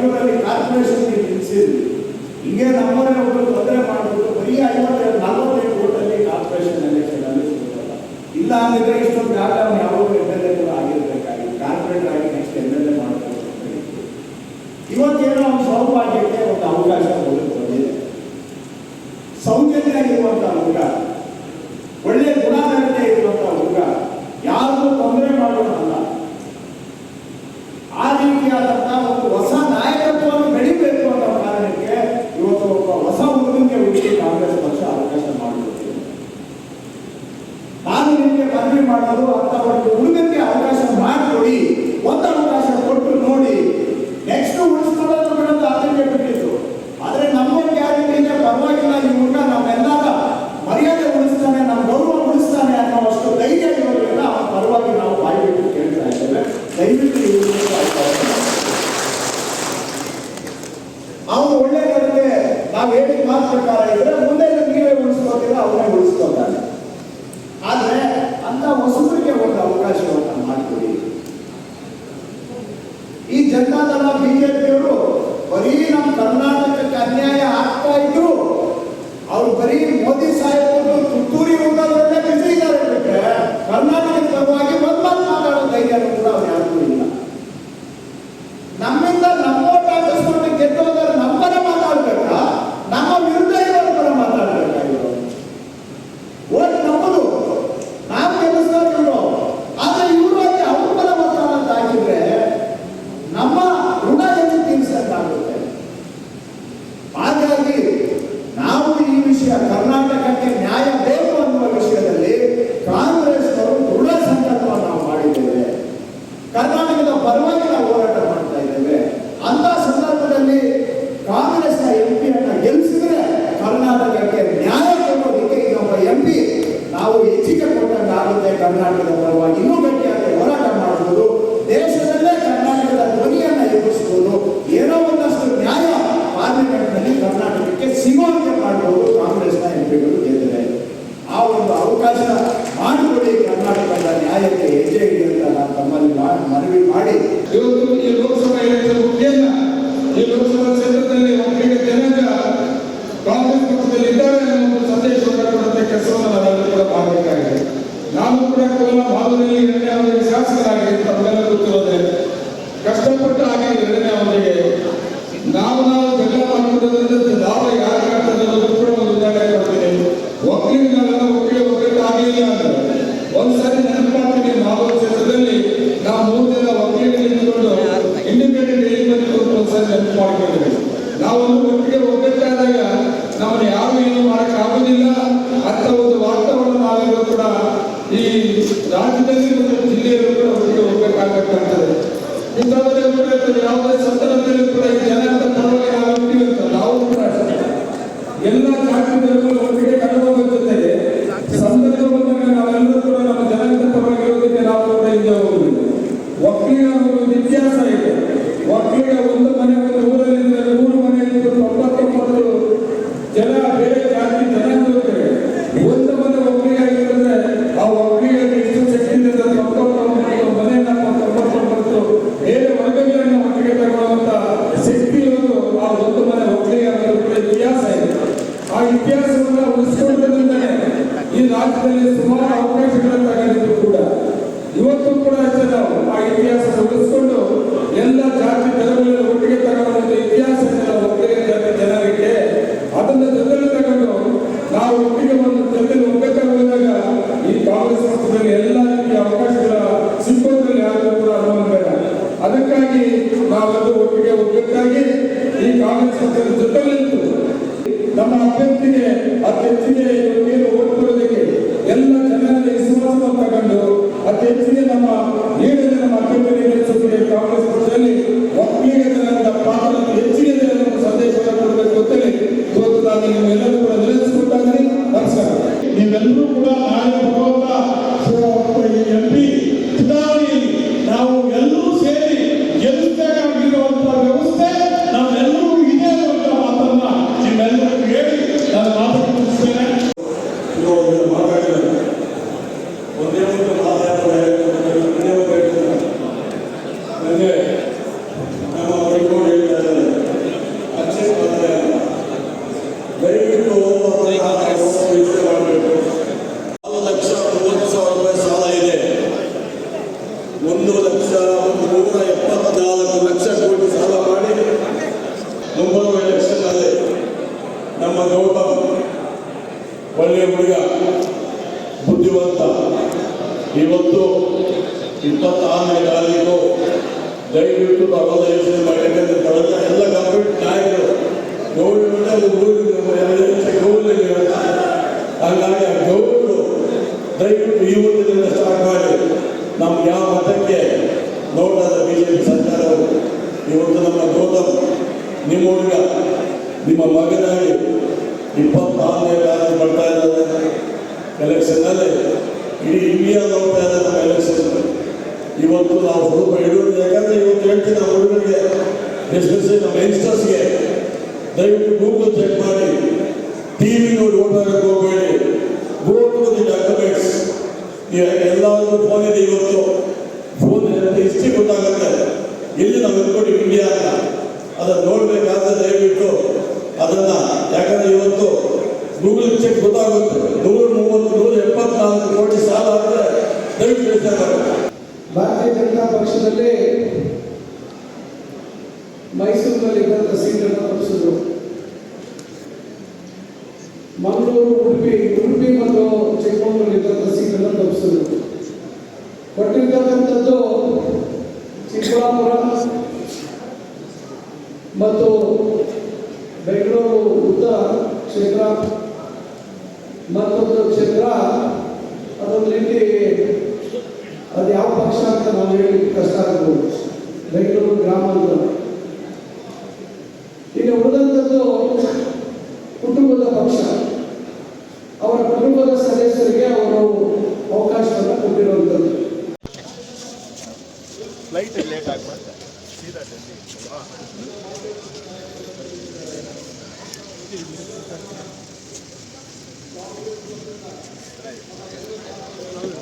ಬೆಂಗಳೂರಲ್ಲಿ ಕಾರ್ಪೊರೇಷನ್ ನಿಲ್ಲಿಸಿದ್ವಿ ಹಿಂಗೆ ನಮ್ಮನೆ ಒಬ್ಬರು ತೊಂದರೆ ಮಾಡಿಬಿಟ್ಟು ಬರೀ ಐವತ್ತೆರಡು ನಲವತ್ತೈದು ಕೋಟಲ್ಲಿ ಕಾರ್ಪೊರೇಷನ್ ಎಲೆಕ್ಷನ್ ಅಲ್ಲಿ ಇಲ್ಲ ಅಂದಿದ್ರೆ ಇಷ್ಟೊಂದು ಜಾಗ ಯಾವಾಗ ಎಂ ಎಲ್ ಎಗಳು ಆಗಿರ್ಬೇಕಾಗಿತ್ತು. ಕಾರ್ಪೊರೇಟರ್ ಆಗಿ ನೆಕ್ಸ್ಟ್ ಎಂ ಎಲ್ ಎ ಇವತ್ತೇನೋ ಒಂದು ಸೌಭಾಗ್ಯಕ್ಕೆ ಒಂದು ಅವಕಾಶ ಬಂದಿದೆ ಸೌಜನ್ಯ ಇರುವಂತಹ ಅವಕಾಶ. ಎಲ್ಲದಲ್ಲ ಬಿಜೆಪಿಯವರು ಬರೀ ನಮ್ಮ ಕರ್ನಾಟಕಕ್ಕೆ ಅನ್ಯಾಯ ಆಗ್ತಾ ಇದ್ರು ಅವ್ರು ಬರೀ ಮೋದಿ ಸಾಹೇಬ್ ಕರ್ನಾಟಕಕ್ಕೆ ನ್ಯಾಯ ಕೊಡೋದಕ್ಕೆ ಇನ್ನೊಬ್ಬ ಎಂ ಪಿ ನಾವು ಹೆಚ್ಚಿಗೆ ಕೊಟ್ಟಂಗೆ ಕರ್ನಾಟಕದವರು ನಮ್ಮ ಭಾಗದಲ್ಲಿ ಎರಡನೇ ಅವಧಿಗೆ ಶಾಸಕರಾಗಿ ತಮಗೆಲ್ಲ ಗೊತ್ತಿರೋದೆ ಕಷ್ಟಪಟ್ಟು ಹಾಗೆ ಎರಡನೇ ಅವಧಿಗೆ ನಾವು ನಾವು ಜಗಳ ಮಾಡಿಕೊಳ್ಳೋದ್ರಿಂದ ಲಾಭ ಯಾರು ಆಗ್ತದೆ ಅನ್ನೋದು ಕೂಡ ಒಂದು ಉದಾಹರಣೆ ಕೊಡ್ತೀನಿ. ಒಕ್ಕಲಿಗರೆಲ್ಲ ಒಕ್ಕಲಿ ಒಕ್ಕಲಿಗೆ ಆಗಲಿಲ್ಲ ನೆನಪಾಗ್ತೀನಿ, ನಾವು ಕ್ಷೇತ್ರದಲ್ಲಿ ನಾವು ಮೂರು ದಿನ ಒಕ್ಕಲಿಗೆ ನಿಂತ್ಕೊಂಡು ಇಂಡಿಪೆಂಡೆಂಟ್ ಏಜ್ ಬಂದಿದ್ದು ಒಂದ್ಸರಿ ನೆನಪು ಮಾಡ್ಕೊಂಡಿದ್ದೀವಿ ನಿಜವಾಗಲೂ ಕೂಡ ಯಾವುದೇ ಸಂದರ್ಭದಲ್ಲಿ ಕೂಡ ಜನರ ಪರವಾಗಿ ನಾವು ಎಲ್ಲ ಕಾರ್ಯಕ್ರಮಗಳು ಅಭ್ಯರ್ಥಿಗೆ ಅತಿ ಹೆಚ್ಚಿಗೆ ಓಟ್ ಎಲ್ಲ ಜನರಲ್ಲಿ ವಿಶ್ವಾಸವನ್ನು ತಗೊಂಡು ಅತಿ ಹೆಚ್ಚಿಗೆ ನಮ್ಮ ನೀಡಿದ ನಮ್ಮ ಅಭ್ಯರ್ಥಿಗೆ ಮುಂಬರುವ ಎಲೆಕ್ಷನ್ ಅಲ್ಲಿ ನಮ್ಮ ಗೌತಮ್, ಒಳ್ಳೆಯ ಹುಡುಗ, ಬುದ್ಧಿವಂತ, ಇವತ್ತು ಇಪ್ಪತ್ತಾರನೇ ತಾರೀಕು, ದಯವಿಟ್ಟು ತಾವೆಲ್ಲ ಯೋಚನೆ ಮಾಡಿ ಕಳೆದ ಎಲ್ಲ ಗವರ್ಮೆಂಟ್ ನಾಯಕರು. ಗೌರವ ಗೌರವ ಹಾಗಾಗಿ ಆ ಗೌರವರು ದಯವಿಟ್ಟು ಇವತ್ತಿನಿಂದ ಸ್ಟಾರ್ಟ್ ಮಾಡಿ. ನಮ್ಗೆ ಯಾವ ಮತಕ್ಕೆ ನೋಡಾದ ಬಿಜೆಪಿ ಸರ್ಕಾರವು? ಇವತ್ತು ನಮ್ಮ ಗೌತಮ್ ನಿಮ್ಮ ಹುಡುಗ, ನಿಮ್ಮ ಮಗನಾಗಿ ಇಪ್ಪತ್ತಾರನೇ ತಾರೀಕು ಬರ್ತಾ ಇದ್ದಾರೆ ಎಲೆಕ್ಷನ್ನಲ್ಲಿ ಇಡೀ ಇಂಡಿಯಾ ನೋಡ್ತಾ ಇದ್ದಾರೆ ನಮ್ಮ ಎಲೆಕ್ಷನ್ ಇವತ್ತು ನಾವು ಸ್ವಲ್ಪ ಹಿಡಿಯೋದು, ಯಾಕಂದ್ರೆ ಇವತ್ತು ಹೇಳ್ತೀನಿ ನಮ್ಮ ಹುಡುಗರಿಗೆ ಎಸ್ಪೆಷಲಿ ನಮ್ಮ ಯಂಗ್ಸ್ಟರ್ಸ್ಗೆ ದಯವಿಟ್ಟು ಗೂಗಲ್ ಚೆಕ್ ಮಾಡಿ. ಟಿ ವಿ ನೋಡಿ ಓಟ್ ಹೋಗಬೇಡಿ. ಗೋ ದಿ ಡಾಕ್ಯುಮೆಂಟ್ಸ್ ಎಲ್ಲಾದರೂ ಫೋನ್ ಇದೆ ಇವತ್ತು. ಫೋನ್ ಹಿಸ್ಟ್ರಿ ಗೊತ್ತಾಗುತ್ತೆ. ಎಲ್ಲಿ ನಾವು ಎತ್ಕೊಂಡು ಇಂಡಿಯಾ ಅಂತ. ಅದನ್ನು ನೋಡಬೇಕಾದ್ರೆ ದಯವಿಟ್ಟು ಅದನ್ನ. ಯಾಕಂದ್ರೆ ಇವತ್ತು ಗೂಗಲ್ ಚೆಕ್ ಗೊತ್ತಾಗುತ್ತೆ. ನೂರ, ಮೂವತ್ತು, ನೂರ, ಎಪ್ಪತ್ನಾಲ್ಕು ಕೋಟಿ ಸಾಲ ಆದರೆ ದಯವಿಟ್ಟು ಭಾರತೀಯ ಜನತಾ ಪಕ್ಷದಲ್ಲಿ ಮೈಸೂರಿನಲ್ಲಿ ಇದ್ದಂಥ ಸೀಟನ್ನು ತಪ್ಪಿಸಿದ್ರು. ಮಂಗಳೂರು, ಉಡುಪಿ ಉಡುಪಿ ಮತ್ತು ಚಿಕ್ಕಮಗಳೂರು ಇದ್ದಂಥ ಸೀಟನ್ನು ತಪ್ಪಿಸಿದ್ರು. ಕೊಟ್ಟಿರ್ತಕ್ಕಂಥದ್ದು